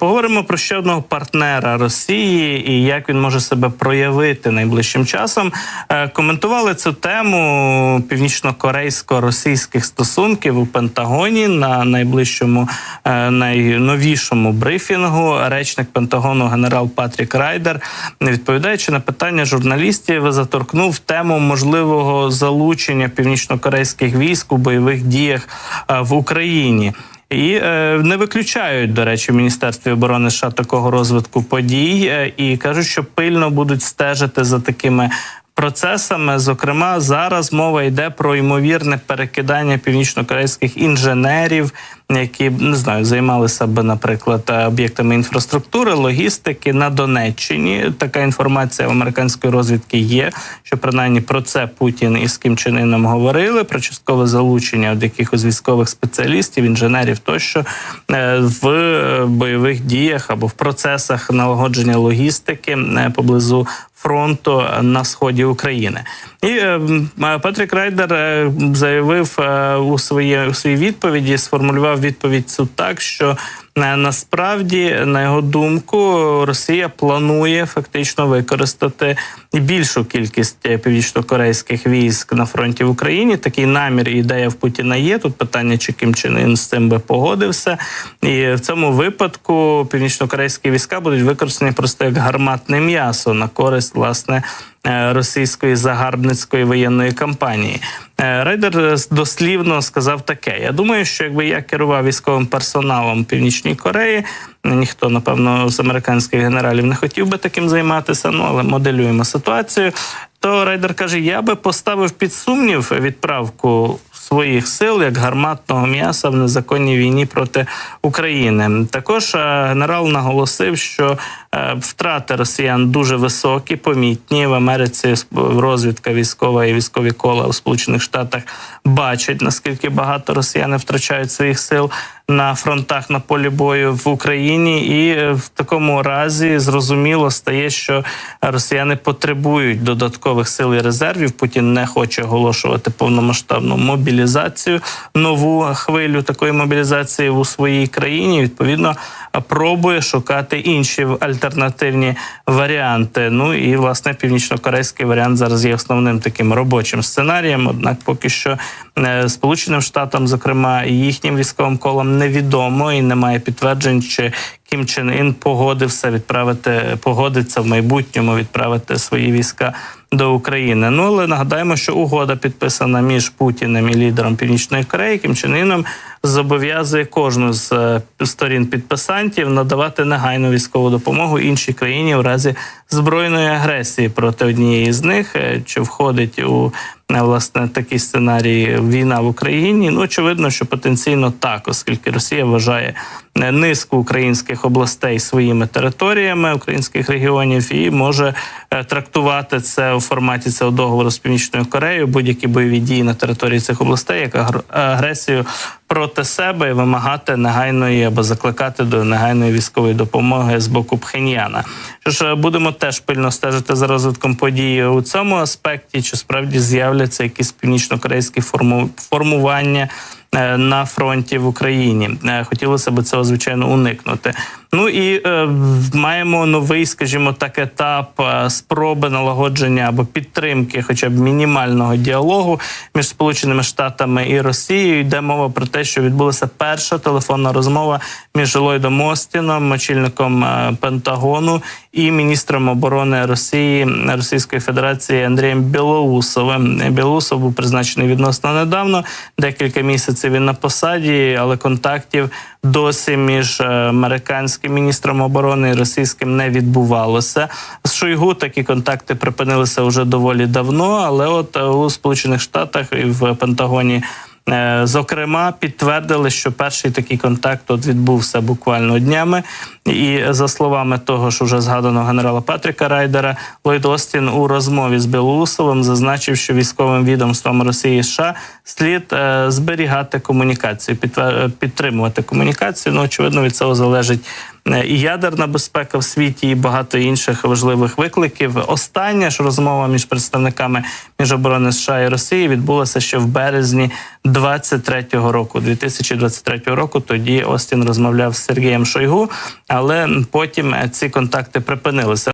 Поговоримо про ще одного партнера Росії і як він може себе проявити найближчим часом. Е, Коментували цю тему північно-корейсько-російських стосунків у Пентагоні на найближчому е, найновішому брифінгу. Речник Пентагону генерал Патрік Райдер, відповідаючи на питання журналістів, заторкнув тему можливого залучення північно-корейських військ у бойових діях е, в Україні. І е, не виключають, до речі, в міністерстві оборони США такого розвитку подій е, і кажуть, що пильно будуть стежити за такими. Процесами, зокрема, зараз мова йде про ймовірне перекидання північно-корейських інженерів, які не знаю, займалися би, наприклад, е, об'єктами інфраструктури, логістики на Донеччині. Така інформація в американської розвідки є. Що принаймні про це Путін із Кім Чен говорили про часткове залучення від якихось військових спеціалістів, інженерів тощо е, в е, бойових діях або в процесах налагодження логістики поблизу фронту на сході України. І е, е, Патрік Райдер е, заявив у своїй у своїй відповіді, сформулював відповідь цю так, що насправді, на його думку, Росія планує фактично використати більшу кількість е, північно-корейських військ на фронті в Україні. Такий намір і ідея в Путіна є. Тут питання, чи Ким Чен Ін з цим би погодився. І в цьому випадку північно-корейські війська будуть використані просто як гарматне м'ясо на користь власне. Е, Російської загарбницької воєнної кампанії Е, Рейдер дослівно сказав таке: я думаю, що якби я керував військовим персоналом Північної Кореї, ніхто напевно з американських генералів не хотів би таким займатися. Ну але моделюємо ситуацію. То Рейдер каже: я би поставив під сумнів відправку своїх сил як гарматного м'яса в незаконній війні проти України. Також е, генерал наголосив, що е, втрати росіян дуже високі, помітні в Америці. розвідка військова і військові кола у Сполучених Штатах бачать наскільки багато росіяни втрачають своїх сил на фронтах на полі бою в Україні, і е, в такому разі зрозуміло стає, що росіяни потребують додаткових сил і резервів. Путін не хоче оголошувати повномасштабну мобілізацію, нову хвилю такої мобілізації у своїй країні. Відповідно, пробує шукати інші альтернативні варіанти. Ну і власне північно-корейський варіант зараз є основним таким робочим сценарієм. Однак, поки що е, Сполученим Штатам, зокрема, їхнім військовим колам невідомо і немає підтверджень, чи Кім Чен Ін погодився відправити, погодиться в майбутньому відправити свої війська до України. Ну але нагадаємо, що угода підписана між Путіним і лідером Північної Кореї Кім Чен Іном зобов'язує кожну з е, сторін підписантів надавати негайну військову допомогу іншій країні в разі збройної агресії проти однієї з них, що входить у е, власне такий сценарій війна в Україні. Ну очевидно, що потенційно так, оскільки Росія вважає е, низку українських областей своїми територіями українських регіонів і може е, трактувати це у форматі цього договору з північною Кореєю, будь-які бойові дії на території цих областей, як агресію проти себе і вимагати негайної або закликати до негайної військової допомоги з боку Пхеньяна. Що ж, е, будемо теж пильно стежити за розвитком подій у цьому аспекті, чи справді з'являться якісь північно-корейські форму- формування. е, На фронті в Україні Е, хотілося б цього звичайно уникнути. Ну і е, маємо новий, скажімо так, етап е, спроби налагодження або підтримки, хоча б мінімального діалогу між Сполученими Штатами і Росією. Йде мова про те, що відбулася перша телефонна розмова між Ллойдом Остіном, очільником е, Пентагону, і міністром оборони Росії Російської Федерації Андрієм Білоусовим. Білоусов був призначений відносно недавно, декілька місяців він на посаді, але контактів досі між е, американським міністром оборони і російським не відбувалося. З Шойгу такі контакти припинилися вже доволі давно, але от е, у Сполучених Штатах і в Пентагоні. Е, Зокрема, підтвердили, що перший такий контакт от відбувся буквально днями. І за словами того ж уже згаданого генерала Патріка Райдера, Ллойд Остін у розмові з Білоусовим зазначив, що військовим відомством Росії і США слід е, зберігати комунікацію, підтримувати комунікацію. Ну очевидно, від цього залежить і ядерна безпека в світі, і багато інших важливих викликів. Остання ж розмова між представниками Міноборони США і Росії відбулася ще в березні 23-го року, 2023 року. Тоді Остін розмовляв з Сергієм Шойгу, але потім е, ці контакти припинилися.